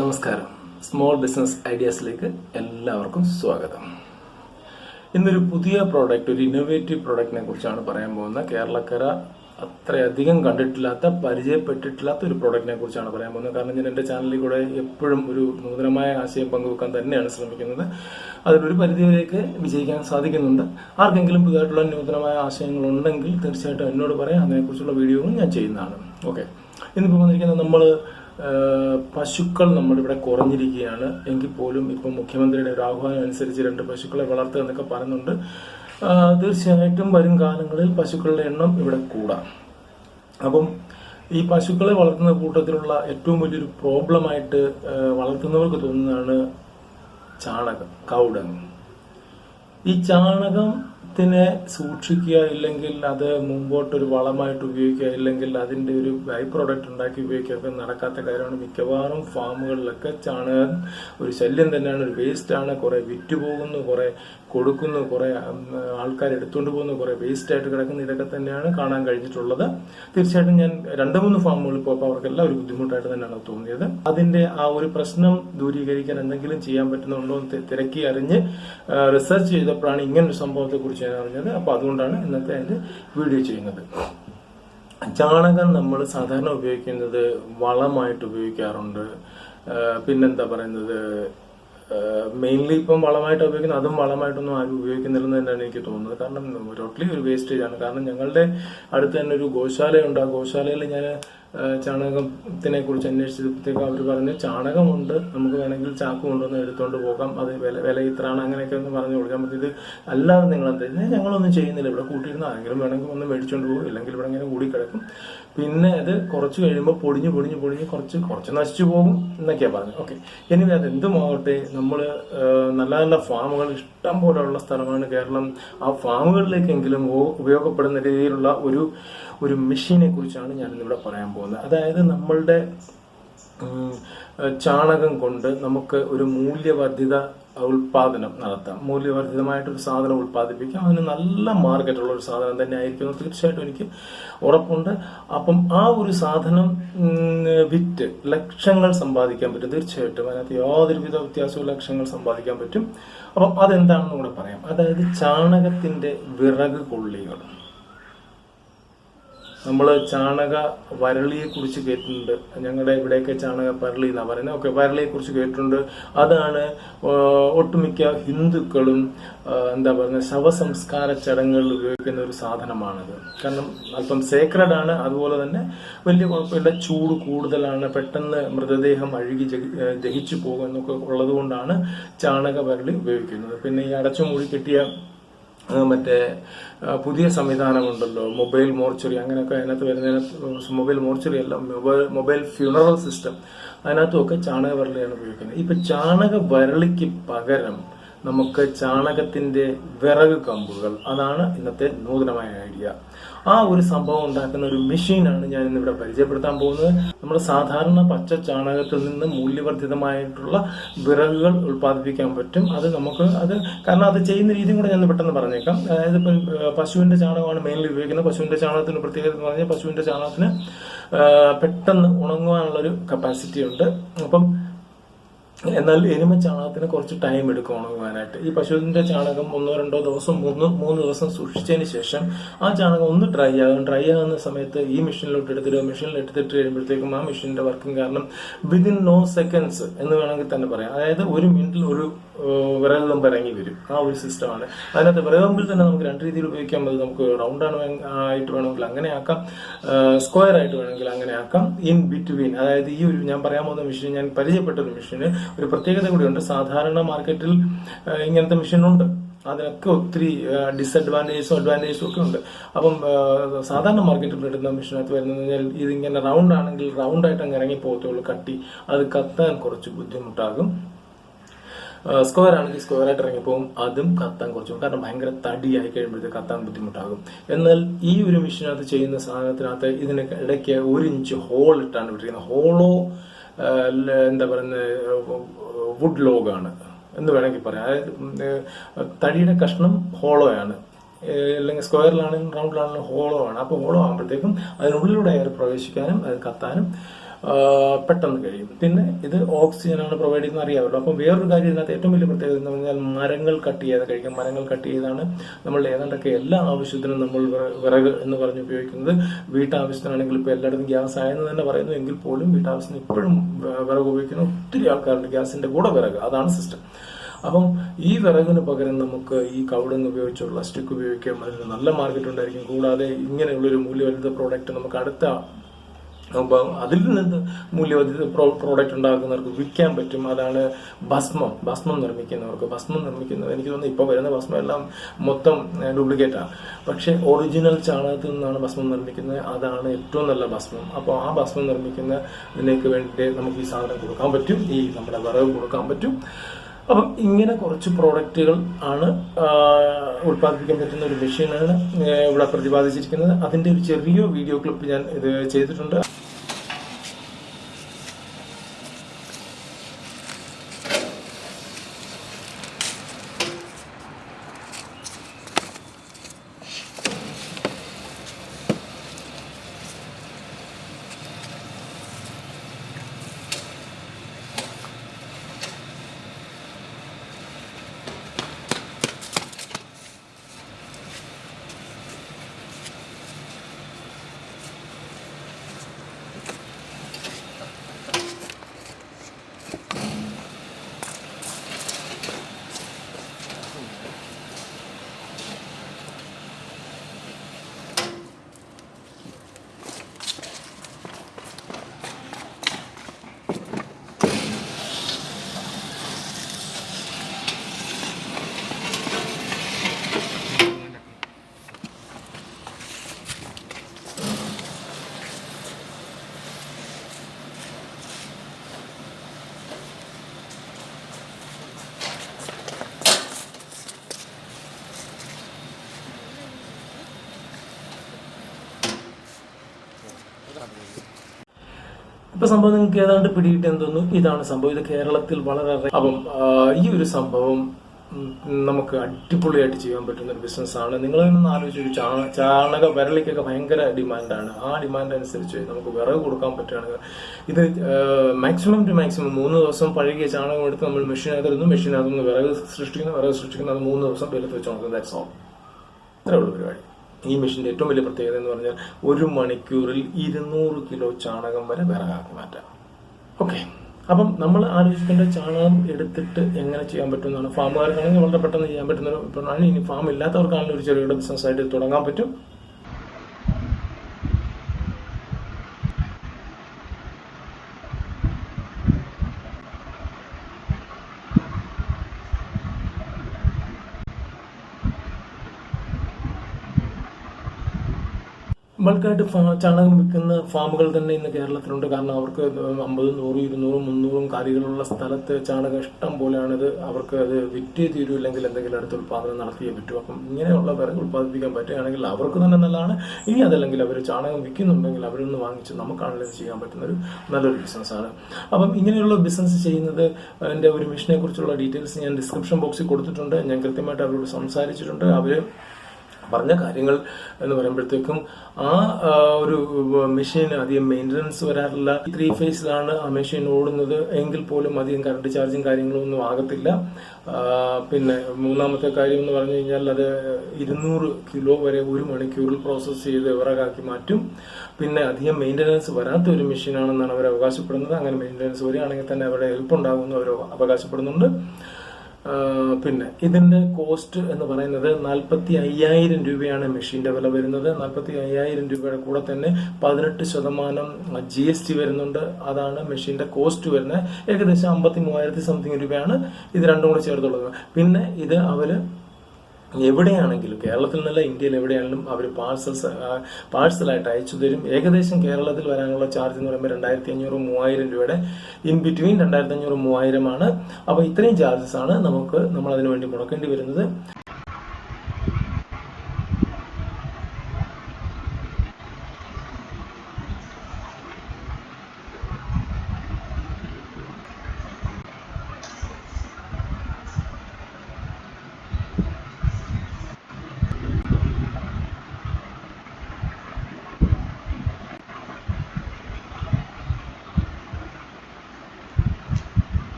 നമസ്കാരം. Small business ഐഡിയാസിലേക്ക് എല്ലാവർക്കും സ്വാഗതം. ഇന്നൊരു പുതിയ പ്രോഡക്റ്റ് ഒരു ഇന്നോവേറ്റീവ് പ്രോഡക്റ്റിനെ കുറിച്ചാണ് പറയാൻ പോകുന്നത്. കേരളക്കര അത്രയധികം കണ്ടിട്ടില്ലാത്ത പരിചയപ്പെട്ടിട്ടില്ലാത്ത ഒരു പ്രോഡക്റ്റിനെ കുറിച്ചാണ് പറയാൻ പോകുന്നത്. കാരണം ഞാൻ എന്റെ ചാനലിൽ കൂടെ എപ്പോഴും ഒരു നൂതനമായ ആശയം പങ്കുവെക്കാൻ തന്നെയാണ് ശ്രമിക്കുന്നത്. അതിലൊരു പരിധിവരെയൊക്കെ വിജയിക്കാൻ സാധിക്കുന്നുണ്ട്. ആർക്കെങ്കിലും പുതിയതായിട്ടുള്ള നൂതനമായ ആശയങ്ങൾ ഉണ്ടെങ്കിൽ തീർച്ചയായിട്ടും എന്നോട് പറയാം. അതിനെക്കുറിച്ചുള്ള വീഡിയോകളും ഞാൻ ചെയ്യുന്നതാണ്. ഓക്കെ ഇന്നിപ്പോൾ വന്നിരിക്കുന്നത് നമ്മൾ പശുക്കൾ നമ്മളിവിടെ കുറഞ്ഞിരിക്കുകയാണ്. എങ്കിൽ പോലും ഇപ്പം മുഖ്യമന്ത്രിയുടെ ഒരു ആഹ്വാനം അനുസരിച്ച് രണ്ട് പശുക്കളെ വളർത്തുക എന്നൊക്കെ പറയുന്നുണ്ട്. തീർച്ചയായിട്ടും വരും കാലങ്ങളിൽ പശുക്കളുടെ എണ്ണം ഇവിടെ കൂടാം. അപ്പം ഈ പശുക്കളെ വളർത്തുന്ന കൂട്ടത്തിലുള്ള ഏറ്റവും വലിയൊരു പ്രോബ്ലമായിട്ട് വളർത്തുന്നവർക്ക് തോന്നുന്നതാണ് ചാണകം കൗഡങ് ഈ ചാണകത്തിനെ സൂക്ഷിക്കുക ഇല്ലെങ്കിൽ അത് മുമ്പോട്ടൊരു വളമായിട്ട് ഉപയോഗിക്കുക ഇല്ലെങ്കിൽ അതിന്റെ ഒരു ബൈ പ്രോഡക്റ്റ് ഉണ്ടാക്കി ഉപയോഗിക്കുക ഒക്കെ നടക്കാത്ത കാര്യമാണ്. മിക്കവാറും ഫാമുകളിലൊക്കെ ചാണകം ഒരു ശല്യം തന്നെയാണ്. ഒരു വേസ്റ്റ് ആണ്. കുറെ വിറ്റ് പോകുന്നു കുറെ കൊടുക്കുന്നു കുറെ ആൾക്കാർ എടുത്തുകൊണ്ട് പോകുന്നു കുറെ വേസ്റ്റ് ആയിട്ട് കിടക്കുന്നു. ഇതൊക്കെ തന്നെയാണ് കാണാൻ കഴിഞ്ഞിട്ടുള്ളത്. തീർച്ചയായിട്ടും ഞാൻ രണ്ട് മൂന്ന് ഫാമുകളിൽ പോയപ്പോൾ അവർക്കെല്ലാം ഒരു ബുദ്ധിമുട്ടായിട്ട് തന്നെയാണ് തോന്നിയത്. അതിന്റെ ആ ഒരു പ്രശ്നം ദൂരീകരിക്കാൻ എന്തെങ്കിലും ചെയ്യാൻ പറ്റുന്നുണ്ടോ എന്ന് തിരക്കി അറിഞ്ഞ് റിസർച്ച് ചെയ്തപ്പോഴാണ് ഇങ്ങനൊരു സംഭവത്തെ കുറിച്ച് പറഞ്ഞത് അറിഞ്ഞത് അപ്പൊ അതുകൊണ്ടാണ് ഇന്നത്തെ അതിന്റെ വീഡിയോ ചെയ്യുന്നത്. ചാണകം നമ്മൾ സാധാരണ ഉപയോഗിക്കുന്നത് വളമായിട്ട് ഉപയോഗിക്കാറുണ്ട്. പിന്നെന്താ പറയുന്നത്? മെയിൻലി ഇപ്പം വളമായിട്ട് ഉപയോഗിക്കുന്നത് അതും വളമായിട്ടൊന്നും ആരും ഉപയോഗിക്കുന്നില്ലെന്ന് തന്നെയാണ് എനിക്ക് തോന്നുന്നത്. കാരണം ടോട്ടലി ഒരു വേസ്റ്റേജ് ആണ് കാരണം ഞങ്ങളുടെ അടുത്ത് തന്നെ ഒരു ഗോശാലയുണ്ട്. ആ ഗോശാലയിൽ ഞാൻ ചാണകത്തിനെ കുറിച്ച് അന്വേഷിച്ചപ്പോഴത്തേക്ക് അവർ പറഞ്ഞു ചാണകമുണ്ട് നമുക്ക് വേണമെങ്കിൽ ചാക്ക് കൊണ്ടുവന്ന് എടുത്തുകൊണ്ട് പോകാം അത് വില വില ഇത്രയാണ് അങ്ങനെയൊക്കെ ഒന്ന് പറഞ്ഞു കൊടുക്കാൻ അപ്പം ഇത് അല്ലാതെ നിങ്ങൾ എന്താ ഞങ്ങളൊന്നും ചെയ്യുന്നില്ല. ഇവിടെ കൂട്ടിയിരുന്ന ആരെങ്കിലും വേണമെങ്കിൽ ഒന്ന് മേടിച്ചുകൊണ്ട് പോകും ഇല്ലെങ്കിൽ ഇവിടെ ഇങ്ങനെ കൂടി കിടക്കും പിന്നെ അത് കുറച്ച് കഴിയുമ്പോൾ പൊടിഞ്ഞ് പൊടിഞ്ഞ് പൊടിഞ്ഞ് കുറച്ച് കുറച്ച് നശിച്ചു പോകും എന്നൊക്കെയാണ് പറഞ്ഞത്. ഓക്കെ ഇനി അത് എന്തുമാവട്ടെ നമ്മൾ നല്ല നല്ല ഫാമുകൾ ഇഷ്ടം പോലെയുള്ള സ്ഥലമാണ് കേരളം. ആ ഫാമുകളിലേക്കെങ്കിലും ഉപയോഗപ്പെടുന്ന രീതിയിലുള്ള ഒരു ഒരു മെഷീനെ കുറിച്ചാണ് ഞാനിന്നിവിടെ പറയാൻ പോകുന്നത്. അതായത് നമ്മളുടെ ചാണകം കൊണ്ട് നമുക്ക് ഒരു മൂല്യവർദ്ധിത ഉൽപാദനം നടത്താം. മൂല്യവർദ്ധിതമായിട്ടൊരു സാധനം ഉൽപ്പാദിപ്പിക്കാം. അതിന് നല്ല മാർക്കറ്റുള്ള ഒരു സാധനം തന്നെ ആയിരിക്കും തീർച്ചയായിട്ടും എനിക്ക് ഉറപ്പുണ്ട്. അപ്പം ആ ഒരു സാധനം വിറ്റ് ലക്ഷങ്ങൾ സമ്പാദിക്കാൻ പറ്റും. തീർച്ചയായിട്ടും അതിനകത്ത് യാതൊരുവിധ വ്യത്യാസവും ലക്ഷങ്ങൾ സമ്പാദിക്കാൻ പറ്റും. അപ്പം അതെന്താണെന്ന് കൂടെ പറയാം. അതായത് ചാണകത്തിന്റെ വിറക് കൊള്ളികൾ. നമ്മൾ ചാണക വരളിയെ കുറിച്ച് കേട്ടിട്ടുണ്ട്. ഞങ്ങളുടെ ഇവിടെയൊക്കെ ചാണക പരളി എന്നാ പറയുന്നത് ഓക്കെ വരളിയെ കുറിച്ച് കേട്ടിട്ടുണ്ട്. അതാണ് ഒട്ടുമിക്ക ഹിന്ദുക്കളും എന്താ പറയുന്നത് ശവസംസ്കാര ചടങ്ങുകളിൽ ഉപയോഗിക്കുന്ന ഒരു സാധനമാണത്. കാരണം അല്പം സേക്രഡ് ആണ്. അതുപോലെ തന്നെ വലിയ കുഴപ്പമില്ല ചൂട് കൂടുതലാണ്. പെട്ടെന്ന് മൃതദേഹം അഴുകി ദഹിച്ചു പോകും എന്നൊക്കെ ഉള്ളത് ചാണക വരളി ഉപയോഗിക്കുന്നത്. പിന്നെ ഈ അടച്ചു കിട്ടിയ മറ്റേ പുതിയ സംവിധാനമുണ്ടല്ലോ മൊബൈൽ മോർച്ചറി അങ്ങനെയൊക്കെ അതിനകത്ത് വരുന്നതിന് മൊബൈൽ മോർച്ചറി അല്ല മൊബൈൽ മൊബൈൽ ഫ്യൂണറൽ സിസ്റ്റം. അതിനകത്തുമൊക്കെ ചാണക വരളിയാണ് ഉപയോഗിക്കുന്നത്. ഇപ്പൊ ചാണക വരളിക്ക് പകരം നമുക്ക് ചാണകത്തിന്റെ വിറക് കമ്പുകൾ. അതാണ് ഇന്നത്തെ നൂതനമായ ഐഡിയ. ആ ഒരു സംഭവം ഉണ്ടാക്കുന്ന ഒരു മെഷീനാണ് ഞാൻ ഇന്നിവിടെ പരിചയപ്പെടുത്താൻ പോകുന്നത്. നമ്മുടെ സാധാരണ പച്ച ചാണകത്തിൽ നിന്ന് മൂല്യവർദ്ധിതമായിട്ടുള്ള വിറകുകൾ ഉൽപ്പാദിപ്പിക്കാൻ പറ്റും. അത് നമുക്ക് അത് കാരണം അത് ചെയ്യുന്ന രീതിയും കൂടെ ഞാൻ പെട്ടെന്ന് പറഞ്ഞേക്കാം. അതായത് ഇപ്പം ചാണകമാണ് മെയിൻലി ഉപയോഗിക്കുന്നത്. പശുവിന്റെ ചാണകത്തിന് പ്രത്യേകത എന്ന് പറഞ്ഞാൽ പശുവിന്റെ ചാണകത്തിന് പെട്ടെന്ന് ഉണങ്ങുവാനുള്ള ഒരു കപ്പാസിറ്റി ഉണ്ട്. അപ്പം എന്നാൽ എരുമ ചാണകത്തിന് കുറച്ച് ടൈം എടുക്കും ഉണങ്ങുവാനായിട്ട്. ഈ പശുവിന്റെ ചാണകം ഒന്നോ രണ്ടോ ദിവസം മൂന്ന് മൂന്ന് ദിവസം സൂക്ഷിച്ചതിന് ശേഷം ആ ചാണകം ഒന്ന് ഡ്രൈ ആകും ഡ്രൈ ആകുന്ന സമയത്ത് ഈ മെഷീനിലോട്ട് എടുത്തിട്ട് മെഷീനിൽ എടുത്തിട്ട് കഴിയുമ്പോഴത്തേക്കും ആ മെഷീനിന്റെ വർക്കിംഗ് കാരണം വിതിൻ നോ സെക്കൻഡ്സ് എന്ന് വേണമെങ്കിൽ തന്നെ പറയാം. അതായത് ഒരു മിനിറ്റിൽ ഒരു വിറക് നമ്പർ ഇറങ്ങി വരും. ആ ഒരു സിസ്റ്റമാണ്. അതിനകത്ത് വിറകമ്പിൽ തന്നെ നമുക്ക് രണ്ട് രീതിയിൽ ഉപയോഗിക്കാൻ പറ്റും നമുക്ക് റൗണ്ട് ആണ് ആയിട്ട് വേണമെങ്കിൽ അങ്ങനെ ആക്കാം. സ്ക്വയർ ആയിട്ട് വേണമെങ്കിൽ അങ്ങനെ ആക്കാം. ഇൻ ബിറ്റ്വീൻ അതായത് ഈ ഒരു ഞാൻ പറയാൻ പോകുന്ന മെഷീൻ ഞാൻ പരിചയപ്പെട്ട ഒരു മെഷീന് ഒരു പ്രത്യേകത കൂടിയുണ്ട്. സാധാരണ മാർക്കറ്റിൽ ഇങ്ങനത്തെ മെഷീനുണ്ട് അതിനൊക്കെ ഒത്തിരി ഡിസഡ്വാന്റേജസും അഡ്വാന്റേജസും ഒക്കെ ഉണ്ട്. അപ്പം സാധാരണ മാർക്കറ്റിൽ കിട്ടുന്ന മെഷീനകത്ത് വരുന്നത് കഴിഞ്ഞാൽ ഇതിങ്ങനെ റൗണ്ട് ആണെങ്കിൽ റൗണ്ട് ആയിട്ട് അങ്ങ് ഇറങ്ങി പോകത്തുള്ളൂ കട്ടി. അത് കത്താൻ കുറച്ച് ബുദ്ധിമുട്ടാകും. സ്ക്വയർ ആണെങ്കിൽ സ്ക്വയർ ആയിട്ട് ഇറങ്ങിപ്പോകും. അതും കത്താൻ കുറച്ചു കാരണം ഭയങ്കര തടിയായി കഴിയുമ്പോഴത്തേക്ക് കത്താൻ ബുദ്ധിമുട്ടാകും. എന്നാൽ ഈ ഒരു മെഷീനകത്ത് ചെയ്യുന്ന സാധനത്തിനകത്ത് ഇതിന് ഇടയ്ക്ക് ഒരു ഇഞ്ച് ഹോൾ ഇട്ടാണ് വിട്ടിരിക്കുന്നത് ഹോളോ എന്താ പറയുന്നത് വുഡ് ലോഗാണ് എന്ന് വേണമെങ്കിൽ പറയാം. അതായത് തടിയുടെ കഷ്ണം ഹോളോ ആണ്. അല്ലെങ്കിൽ സ്ക്വയറിലാണെങ്കിലും റൗണ്ടിലാണെങ്കിലും ഹോളോ ആണ്. അപ്പോൾ ഹോളോ ആകുമ്പോഴത്തേക്കും അതിനുള്ളിലൂടെ എയർ പ്രവേശിക്കാനും അത് കത്താനും പെട്ടെന്ന് കഴിയും. പിന്നെ ഇത് ഓക്സിജനാണ് പ്രൊവൈഡ് ചെയ്യുന്നത് അറിയാമല്ലോ. അപ്പം വേറൊരു കാര്യം ഇതിനകത്ത് ഏറ്റവും വലിയ പ്രത്യേകത എന്ന് പറഞ്ഞാൽ മരങ്ങൾ കട്ട് ചെയ്യാതെ കഴിക്കാം. മരങ്ങൾ കട്ട് ചെയ്താണ് നമ്മൾ ഏതാണ്ടൊക്കെ എല്ലാ ആവശ്യത്തിനും നമ്മൾ വിറ- വിറക് എന്ന് പറഞ്ഞ് ഉപയോഗിക്കുന്നത്. വീട്ടാവശ്യത്തിനാണെങ്കിൽ ഇപ്പോൾ എല്ലായിടത്തും ഗ്യാസ് ആയെന്ന് തന്നെ പറയുന്നു. എങ്കിൽ പോലും വീട്ടാവശ്യത്തിന് ഇപ്പോഴും വിറക് ഉപയോഗിക്കുന്ന ഒത്തിരി ആൾക്കാരുണ്ട്. ഗ്യാസിന്റെ കൂടെ വിറക് അതാണ് സിസ്റ്റം അപ്പം ഈ വിറകിന് പകരം നമുക്ക് ഈ കൗടങ് ഉപയോഗിച്ചുള്ള സ്റ്റിക്ക് ഉപയോഗിക്കാം. അതിന് നല്ല മാർക്കറ്റ് ഉണ്ടായിരിക്കും. കൂടാതെ ഇങ്ങനെയുള്ളൊരു മൂല്യവർദ്ധിത പ്രോഡക്റ്റ് നമുക്ക് അടുത്ത അതിൽ നിന്ന് മൂല്യവർദ്ധിത പ്രോഡക്റ്റ് ഉണ്ടാക്കുന്നവർക്ക് വിൽക്കാൻ പറ്റും. അതാണ് ഭസ്മം. ഭസ്മം നിർമ്മിക്കുന്നവർക്ക്. ഭസ്മം നിർമ്മിക്കുന്നത് എനിക്ക് തോന്നുന്നു ഇപ്പോൾ വരുന്ന ഭസ്മം എല്ലാം മൊത്തം ഡ്യൂപ്ലിക്കേറ്റാണ് പക്ഷേ ഒറിജിനൽ ചാണകത്തിൽ നിന്നാണ് ഭസ്മം നിർമ്മിക്കുന്നത്. അതാണ് ഏറ്റവും നല്ല ഭസ്മം. അപ്പോൾ ആ ഭസ്മം നിർമ്മിക്കുന്നതിനേക്ക് വേണ്ടിയിട്ട് നമുക്ക് ഈ സാധനം കൊടുക്കാൻ പറ്റും. ഈ നമ്മുടെ വിറവ് കൊടുക്കാൻ പറ്റും. അപ്പം ഇങ്ങനെ കുറച്ച് പ്രോഡക്റ്റുകൾ ആണ് ഉൽപ്പാദിപ്പിക്കാൻ പറ്റുന്ന ഒരു മെഷീനാണ് ഇവിടെ പ്രതിപാദിച്ചിരിക്കുന്നത്. അതിന്റെ ഒരു ചെറിയ വീഡിയോ ക്ലിപ്പ് ഞാൻ ഇത് ചെയ്തിട്ടുണ്ട്. ഇപ്പൊ സംഭവം നിങ്ങൾക്ക് ഏതാണ്ട് പിടിയിട്ട് എന്തോന്നു? ഇതാണ് സംഭവം. ഇത് കേരളത്തിൽ വളരെ അപ്പം ഈ ഒരു സംഭവം നമുക്ക് അടിപൊളിയായിട്ട് ചെയ്യാൻ പറ്റുന്ന ഒരു ബിസിനസ് ആണ്. നിങ്ങൾ ഒന്ന് ആലോചിച്ചു ചാണ ചാണക വിരളിക്കൊക്കെ ഭയങ്കര ഡിമാൻഡാണ് ആ ഡിമാൻഡ് അനുസരിച്ച് നമുക്ക് വിറക് കൊടുക്കാൻ പറ്റുകയാണെങ്കിൽ ഇത് മാക്സിമം ടു മാക്സിമം മൂന്ന് ദിവസം പഴകിയ ചാണകം എടുത്ത് നമ്മൾ മെഷീനകത്ത് ഇടുന്നു. മെഷീനകത്ത് നിന്ന് വിറക് സൃഷ്ടിക്കുന്നു. വിറക് സൃഷ്ടിക്കുന്നു അത് മൂന്ന് ദിവസം വെയിലത്ത് വെച്ച് നോക്കുന്നത് ദാറ്റ്സ് ഓൾ ഇത്രേ ഉള്ളൂ പരിപാടി. ഈ മെഷീന്റെ ഏറ്റവും വലിയ പ്രത്യേകത എന്ന് പറഞ്ഞാൽ ഒരു മണിക്കൂറിൽ ഇരുന്നൂറ് കിലോ ചാണകം വരെ വിറകാക്കി മാറ്റാം. ഓക്കെ അപ്പം നമ്മൾ ആലോചിക്കേണ്ട ചാണകം എടുത്തിട്ട് എങ്ങനെ ചെയ്യാൻ പറ്റുമെന്നാണ്. ഫാമുകാർക്കാണെങ്കിൽ വളരെ പെട്ടെന്ന് ചെയ്യാൻ പറ്റുന്ന ഒരു ഇനി ഫാം ഇല്ലാത്തവർക്കാണെങ്കിൽ ഒരു ചെറിയ ബിസിനസ് ആയിട്ട് തുടങ്ങാൻ പറ്റും. ബൾക്കായിട്ട് ചാണകം വിൽക്കുന്ന ഫാമുകൾ തന്നെ ഇന്ന് കേരളത്തിലുണ്ട്. കാരണം അവർക്ക് അമ്പതും നൂറും ഇരുന്നൂറും മുന്നൂറും കാര്യങ്ങളുള്ള സ്ഥലത്ത് ചാണകം ഇഷ്ടം പോലെയാണിത്. അവർക്ക് അത് വിറ്റേ തീരൂ അല്ലെങ്കിൽ എന്തെങ്കിലും അടുത്ത് ഉൽപ്പാദനം നടത്തിയേ പറ്റൂ. അപ്പം ഇങ്ങനെയുള്ള വിറക് ഉൽപ്പാദിപ്പിക്കാൻ പറ്റുകയാണെങ്കിൽ അവർക്ക് തന്നെ നല്ലതാണ്. ഇനി അതല്ലെങ്കിൽ അവർ ചാണകം വിൽക്കുന്നുണ്ടെങ്കിൽ അവരൊന്ന് വാങ്ങിച്ച് നമുക്കാണെങ്കിലും ചെയ്യാൻ പറ്റുന്ന ഒരു നല്ലൊരു ബിസിനസ്സാണ്. അപ്പം ഇങ്ങനെയുള്ള ബിസിനസ് ചെയ്യുന്നത് എന്റെ ഒരു മിഷനെ കുറിച്ചുള്ള ഡീറ്റെയിൽസ് ഞാൻ ഡിസ്ക്രിപ്ഷൻ ബോക്സിൽ കൊടുത്തിട്ടുണ്ട്. ഞാൻ കൃത്യമായിട്ട് അവരോട് സംസാരിച്ചിട്ടുണ്ട്. അവർ പറഞ്ഞ കാര്യങ്ങൾ എന്ന് പറയുമ്പോഴത്തേക്കും ആ ഒരു മെഷീൻ അധികം മെയിന്റനൻസ് വരാറില്ല. ത്രീ ഫേസിലാണ് ആ മെഷീൻ ഓടുന്നത്. എങ്കിൽ പോലും അധികം കറണ്ട് ചാർജും കാര്യങ്ങളും ഒന്നും ആകത്തില്ല. പിന്നെ മൂന്നാമത്തെ കാര്യം എന്ന് പറഞ്ഞു കഴിഞ്ഞാൽ അത് ഇരുന്നൂറ് കിലോ വരെ ഒരു മണിക്കൂറിൽ പ്രോസസ്സ് ചെയ്ത് വിറകാക്കി മാറ്റും. പിന്നെ അധികം മെയിന്റനൻസ് വരാത്ത ഒരു മെഷീനാണെന്നാണ് അവർ അവകാശപ്പെടുന്നത്. അങ്ങനെ മെയിന്റനൻസ് വരികയാണെങ്കിൽ തന്നെ അവരുടെ ഹെൽപ്പ് ഉണ്ടാകുമെന്ന് അവർ അവകാശപ്പെടുന്നുണ്ട്. പിന്നെ ഇതിന്റെ കോസ്റ്റ് എന്ന് പറയുന്നത് നാൽപ്പത്തി അയ്യായിരം രൂപയാണ് മെഷീന്റെ വില വരുന്നത്. നാൽപ്പത്തി അയ്യായിരം രൂപയുടെ കൂടെ തന്നെ പതിനെട്ട് ശതമാനം ജി എസ് ടി വരുന്നുണ്ട്. അതാണ് മെഷീന്റെ കോസ്റ്റ് വരുന്നത്. ഏകദേശം അമ്പത്തി മൂവായിരത്തി സംതിങ് രൂപയാണ് ഇത് രണ്ടും കൂടെ ചേർത്തുള്ളത്. പിന്നെ ഇത് അവർ എവിടെയാണെങ്കിലും കേരളത്തിൽ നിന്നല്ല ഇന്ത്യയിൽ എവിടെയാണെങ്കിലും അവർ പാഴ്സൽസ് പാഴ്സലായിട്ട് അയച്ചു തരും. ഏകദേശം കേരളത്തിൽ വരാനുള്ള ചാർജ് എന്ന് പറയുമ്പോൾ രണ്ടായിരത്തി അഞ്ഞൂറ് മൂവായിരം രൂപയുടെ ഇൻ ബിറ്റ്വീൻ രണ്ടായിരത്തി അഞ്ഞൂറ് മൂവായിരമാണ്. അപ്പോൾ ഇത്രയും ചാർജസ് ആണ് നമുക്ക് നമ്മൾ അതിനു വേണ്ടി മുടക്കേണ്ടി വരുന്നത്.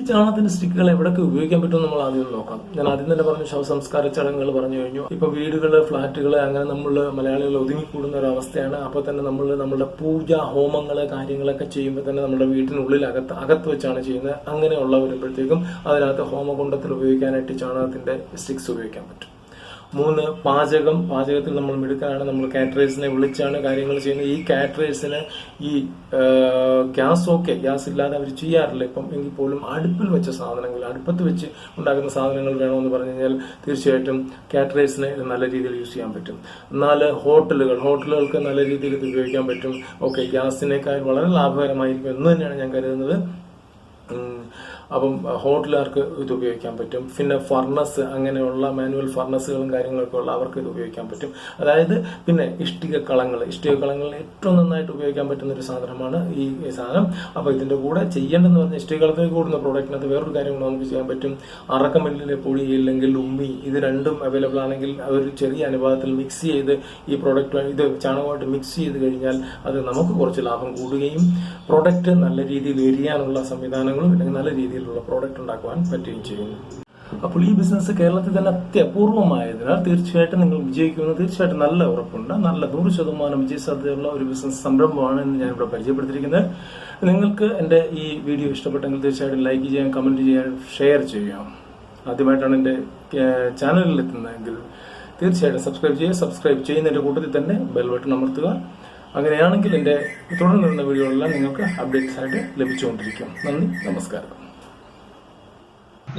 ഈ ചാണകത്തിന്റെ സ്റ്റിക്കുകൾ എവിടെയൊക്കെ ഉപയോഗിക്കാൻ പറ്റും നമ്മൾ ആദ്യം നോക്കാം ഞാൻ ആദ്യം തന്നെ പറഞ്ഞു ശവസംസ്കാര ചടങ്ങുകൾ പറഞ്ഞു കഴിഞ്ഞു. ഇപ്പൊ വീടുകൾ ഫ്ളാറ്റുകൾ അങ്ങനെ നമ്മൾ മലയാളികൾ ഒതുങ്ങിക്കൂടുന്ന ഒരു അവസ്ഥയാണ്. അപ്പൊ തന്നെ നമ്മൾ നമ്മുടെ പൂജ ഹോമങ്ങൾ കാര്യങ്ങളൊക്കെ ചെയ്യുമ്പോൾ തന്നെ നമ്മുടെ വീട്ടിനുള്ളിൽ അകത്ത് അകത്ത് വെച്ചാണ് ചെയ്യുന്നത്. അങ്ങനെയുള്ള വരുമ്പോഴത്തേക്കും അതിനകത്ത് ഹോമകുണ്ടത്തിൽ ഉപയോഗിക്കാനായിട്ട് ചാണകത്തിന്റെ സ്റ്റിക്സ് ഉപയോഗിക്കാൻ പറ്റും. മൂന്ന് പാചകം പാചകത്തിൽ നമ്മൾ മിടുക്കാണ് നമ്മൾ കാറ്ററേഴ്സിനെ വിളിച്ചാണ് കാര്യങ്ങൾ ചെയ്യുന്നത്. ഈ കാറ്ററേഴ്സിന് ഈ ഗ്യാസ് ഓക്കെ ഗ്യാസ് ഇല്ലാതെ അവർ ചെയ്യാറില്ല. ഇപ്പം എങ്കിൽ പോലും അടുപ്പിൽ വെച്ച സാധനങ്ങൾ അടുപ്പത്ത് വെച്ച് ഉണ്ടാക്കുന്ന സാധനങ്ങൾ വേണമെന്ന് പറഞ്ഞു കഴിഞ്ഞാൽ തീർച്ചയായിട്ടും കാറ്ററേഴ്സിനെ നല്ല രീതിയിൽ യൂസ് ചെയ്യാൻ പറ്റും. എന്നാൽ ഹോട്ടലുകൾ ഹോട്ടലുകൾക്ക് നല്ല രീതിയിൽ ഇത് ഉപയോഗിക്കാൻ പറ്റും. ഓക്കെ ഗ്യാസിനേക്കാൾ വളരെ ലാഭകരമായിരിക്കും എന്ന് തന്നെയാണ് ഞാൻ കരുതുന്നത്. അപ്പം ഹോട്ടലുകാർക്ക് ഇത് ഉപയോഗിക്കാൻ പറ്റും. പിന്നെ ഫർണസ് അങ്ങനെയുള്ള മാനുവൽ ഫർണസുകളും കാര്യങ്ങളൊക്കെ ഉള്ള അവർക്ക് ഇത് ഉപയോഗിക്കാൻ പറ്റും. അതായത് പിന്നെ ഇഷ്ടിക കളങ്ങൾ. ഇഷ്ടിക കളങ്ങൾ ഏറ്റവും നന്നായിട്ട് ഉപയോഗിക്കാൻ പറ്റുന്ന ഒരു സാധനമാണ് ഈ സാധനം. അപ്പോൾ ഇതിന്റെ കൂടെ ചെയ്യേണ്ടതെന്ന് പറഞ്ഞാൽ ഇഷ്ടിക കളത്തിൽ കൂടുന്ന പ്രോഡക്റ്റിനകത്ത് വേറൊരു കാര്യം കൂടെ നമുക്ക് ചെയ്യാൻ പറ്റും. അറക്കമല്ലിലെ പൊടി ഇല്ലെങ്കിൽ ഉമ്മി ഇത് രണ്ടും അവൈലബിൾ ആണെങ്കിൽ ഒരു ചെറിയ അനുപാതത്തിൽ മിക്സ് ചെയ്ത് ഈ പ്രോഡക്റ്റ് ഇത് ചാണകമായിട്ട് മിക്സ് ചെയ്ത് കഴിഞ്ഞാൽ അത് നമുക്ക് കുറച്ച് ലാഭം കൂടുകയും പ്രോഡക്റ്റ് നല്ല രീതിയിൽ എരിയാനുള്ള സംവിധാനങ്ങളും അല്ലെങ്കിൽ നല്ല രീതിയിലുള്ള പ്രോഡക്റ്റ് ഉണ്ടാക്കുവാൻ പറ്റുകയും ചെയ്യുന്നു. അപ്പോൾ ഈ ബിസിനസ് കേരളത്തിൽ തന്നെ അത്യപൂർവമായതിനാൽ തീർച്ചയായിട്ടും നിങ്ങൾ വിജയിക്കുമെന്ന് തീർച്ചയായിട്ടും നല്ല ഉറപ്പുണ്ട്. നല്ല നൂറ് ശതമാനം വിജയസാധ്യതയുള്ള ഒരു ബിസിനസ് സംരംഭമാണ് എന്ന് ഞാൻ ഇവിടെ പരിചയപ്പെടുത്തിയിരിക്കുന്നത്. നിങ്ങൾക്ക് എന്റെ ഈ വീഡിയോ ഇഷ്ടപ്പെട്ടെങ്കിൽ തീർച്ചയായിട്ടും ലൈക്ക് ചെയ്യാം കമന്റ് ചെയ്യാൻ ഷെയർ ചെയ്യാം. ആദ്യമായിട്ടാണ് എന്റെ ചാനലിൽ എത്തുന്നതെങ്കിൽ തീർച്ചയായിട്ടും സബ്സ്ക്രൈബ് ചെയ്യുക. സബ്സ്ക്രൈബ് ചെയ്യുന്നതിന്റെ കൂട്ടത്തിൽ തന്നെ ബെൽ ബട്ടൺ അമർത്തുക. അങ്ങനെയാണെങ്കിൽ എന്റെ തുടർന്ന് വരുന്ന വീഡിയോകളെല്ലാം നിങ്ങൾക്ക് അപ്ഡേറ്റ്സ് ആയിട്ട് ലഭിച്ചുകൊണ്ടിരിക്കും. നന്ദി നമസ്കാരം.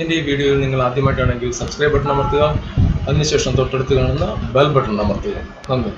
എന്റെ ഈ വീഡിയോയിൽ നിങ്ങൾ ആദ്യമായിട്ടാണെങ്കിൽ സബ്സ്ക്രൈബ് ബട്ടൺ അമർത്തുക. അതിനുശേഷം തൊട്ടടുത്ത് കാണുന്ന ബെൽ ബട്ടൺ അമർത്തുക. നന്ദി.